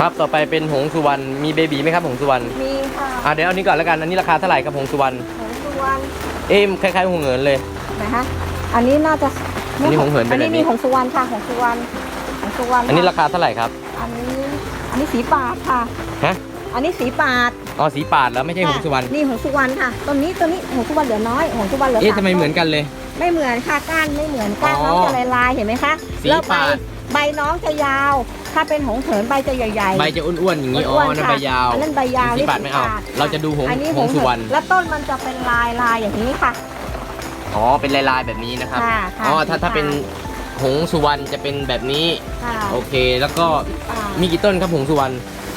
ครับต่อไปเป็นหงสุวรรณมีเบบีไหมครับหงสุวรรณมีค่ะอะเดี๋ยวเอานี้ก่อนแล้วกันอันนี้ราคาเท่าไหร่ครับหงสุวรรณของสุวรรณเอ๊ะคล้ายๆหงเหินเลยนะคะอันนี้น่าจะอันนี้ของเหินเป็นอันนี้แบบนี้มีของสุวรรณค่ะของสุวรรณของสุวรรณอันนี้ค่ะราคาเท่าไหร่ครับอันนี้อันนี้สีปาดค่ะฮะอันนี้สีปาดอ๋อสีปาดแล้วไม่ใช่หงสุวรรณนี่ของสุวรรณค่ะต้นนี้ต้นนี้ของสุวรรณเหลือน้อยของสุวรรณเหลือเอ๊ะสาทำไมเหมือนกันเลย ไม่เหมือนค่ะก้านไม่เหมือนก้านอ๋อน้องจะลายลายๆเห็นไหมคะสีแล้วใบปาดใบน้องจะยาว ถ้าเป็นหงเถินใบจะใหญ่ๆ ใบจะอ้วนๆอย่างนี้อ๋ออ้วนๆนั่นค่ะใบยาวอันนั้นใบยาวสีปาดไม่เอาสีปเราจะดูหงอันนี้หงสุวรรณแล้วต้นมันจะเป็นลายลายอย่างนี้ค่ะ อ๋อเป็นลายๆแบบนี้นะครับค่ะค่ะอ๋อถ้าสีถ้าเป็นปหงสุวรรณจะเป็นแบบนี้ ค่ะโอเค แล้วก็อ่ามีกี่ต้นครับหงสุวรรณ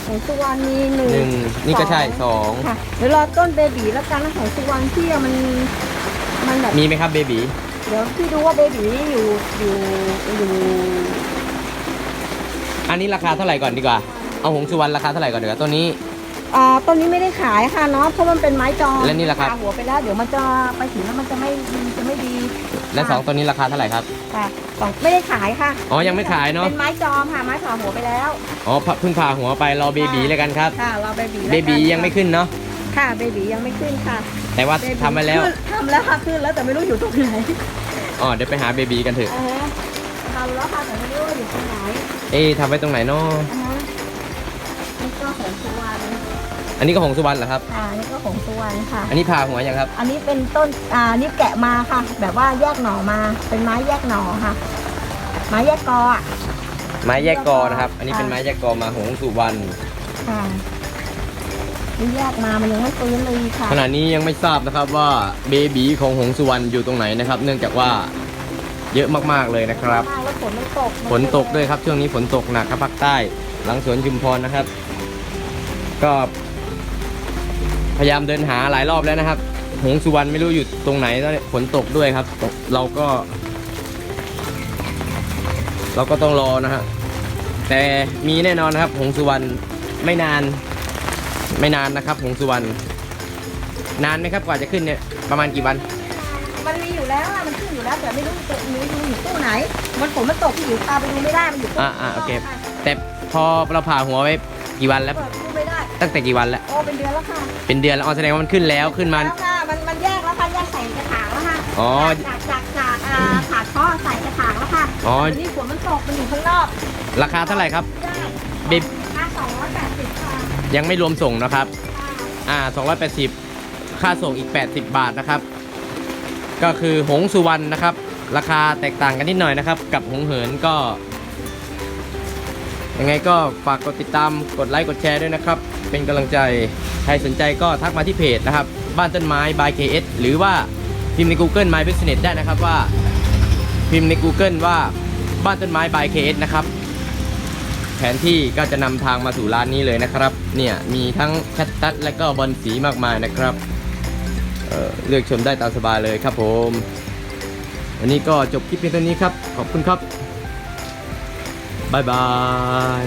ของสุวรรณมีหนึ่งหนึ่งนี่ก็ใช่สองค่ะเดี๋ยวรอต้นเบบีแล้วกันนะของสุวรรณที่มันมันแบบมีไหมครับเบบีเดี๋ยวพี่ดูว่าเบบีอยู่อยู่อยู่ อันนี้ราคาเท่าไหร่ก่อนดีกว่า เอาหงสุวรรณราคาเท่าไหร่ก่อนดีกว่าตัวนี้ อ่าต้นนี้ไม่ได้ขายค่ะเนาะเพราะมันเป็นไม้จองและนี่ล่ะครับผ่าหัวไปแล้วเดี๋ยวมันจะไปถึงแล้วมันจะไม่มันจะไม่ดีและสองตัวนี้ราคาเท่าไหร่ครับ ค่ะสองไม่ได้ขายค่ะอ๋อยังไม่ขายเนอะ เป็นไม้จอมค่ะไม้ผ่าหัวไปแล้ว อ๋อเพิ่งพาหัวไปรอเบบีเลยกันครับค่ะเราเบบีเบบียังไม่ขึ้นเนาะค่ะเบบียังไม่ขึ้นค่ะแต่ว่าเบบีทำไปแล้วขึ้นทำแล้วค่ะขึ้นแล้วแต่ไม่รู้อยู่ตรงไหนอ๋อเดี๋ยวไปหาเบบีกันเถอะ อ่าฮะ ทำแล้วค่ะแต่ไม่รู้ว่าอยู่ตรงไหนเอ๊ะทำไว้ตรงไหนเนาะอ่าฮะนี่ก็ของสุวรรณอันนี้ก็หงสุวรรณเหรอครับค่ะนี่ก็ของสุวรรณค่ะ อันนี้พาหัวยังครับ อันนี้เป็นต้นอ่านี่แกะมาค่ะ แบบว่าแยกหน่อมา เป็นไม้แยกหน่อค่ะ ไม้แยกกออะไม้แยกกอนะครับ อันนี้เป็นไม้แยกกอมาหงสุวรรณค่ะนี่แยกมามันยังไม่ฟื้นเลยค่ะขณะนี้ยังไม่ทราบนะครับว่าเบบีของหงสุวรรณอยู่ตรงไหนนะครับ เนื่องจากว่าเยอะมากๆเลยนะครับมากแล้ว ฝนมันตกฝนตกด้วยครับ ช่วงนี้ฝนตกหนักครับภาคใต้ หลังสวนชุมพรนะครับ ก็พยายามเดินหาหลายรอบแล้วนะครับ หงสุวรรณไม่รู้อยู่ตรงไหนตอนนี้ฝนตกด้วยครับตกเราก็ เราก็ต้องรอนะฮะแต่มีแน่นอนนะครับ หงสุวรรณไม่นาน ไม่นานนะครับ หงสุวรรณนานไหมครับกว่าจะขึ้นเนี่ยประมาณกี่วัน มันมีอยู่แล้วอะมันขึ้นอยู่แล้วแต่ไม่รู้จะมีอยู่ตู้ไหน มันฝนมันตกที่อยู่ตาไปดูไม่ได้มันอยู่ตู้อ่าอ่าโอเค แต่พอเราผ่าหัวไว้กี่วันแล้ว เปิดดูไม่ได้ตั้งแต่กี่วันแล้ว โอ้เป็นเดือนแล้วค่ะเป็นเดือนแล้วอ๋อแสดงว่ามันขึ้นแล้วขึ้นมา แล้วค่ะมันมันแยกแล้วค่ะแยกใส่กระถางแล้วค่ะอ๋อ จากจากจากอ่าถาดท่อใส่กระถางแล้วค่ะอ๋อทีนี่ฝนมันตกมันอยู่ข้างนอกราคาเท่าไหร่ครับได้บิบค่าสองร้อยแปดสิบค่ะยังไม่รวมส่งนะครับค่ะอ่า 280 ค่าส่งอีก 80 บาทนะครับ ก็คือหงสุวรรณนะครับ ราคาแตกต่างกันนิดหน่อยนะครับ กับหงเหินก็ยังไงก็ฝากกดติดตามกดไลค์กดแชร์ด้วยนะครับ เป็นกำลังใจใครสนใจก็ทักมาที่เพจนะครับ บ้านต้นไม้ by KS หรือว่าพิมพ์ใน Google My Business ได้นะครับว่า พิมพ์ใน Google ว่าบ้านต้นไม้ by KS นะครับ แผนที่ก็จะนำทางมาสู่ร้านนี้เลยนะครับ เนี่ยมีทั้งแคตตัสและก็บอลสีมากมายนะครับเเลือกชมได้ตามสบายเลยครับผม วันนี้ก็จบคลิปเพียงเท่านี้ครับ ขอบคุณครับ บ๊ายบาย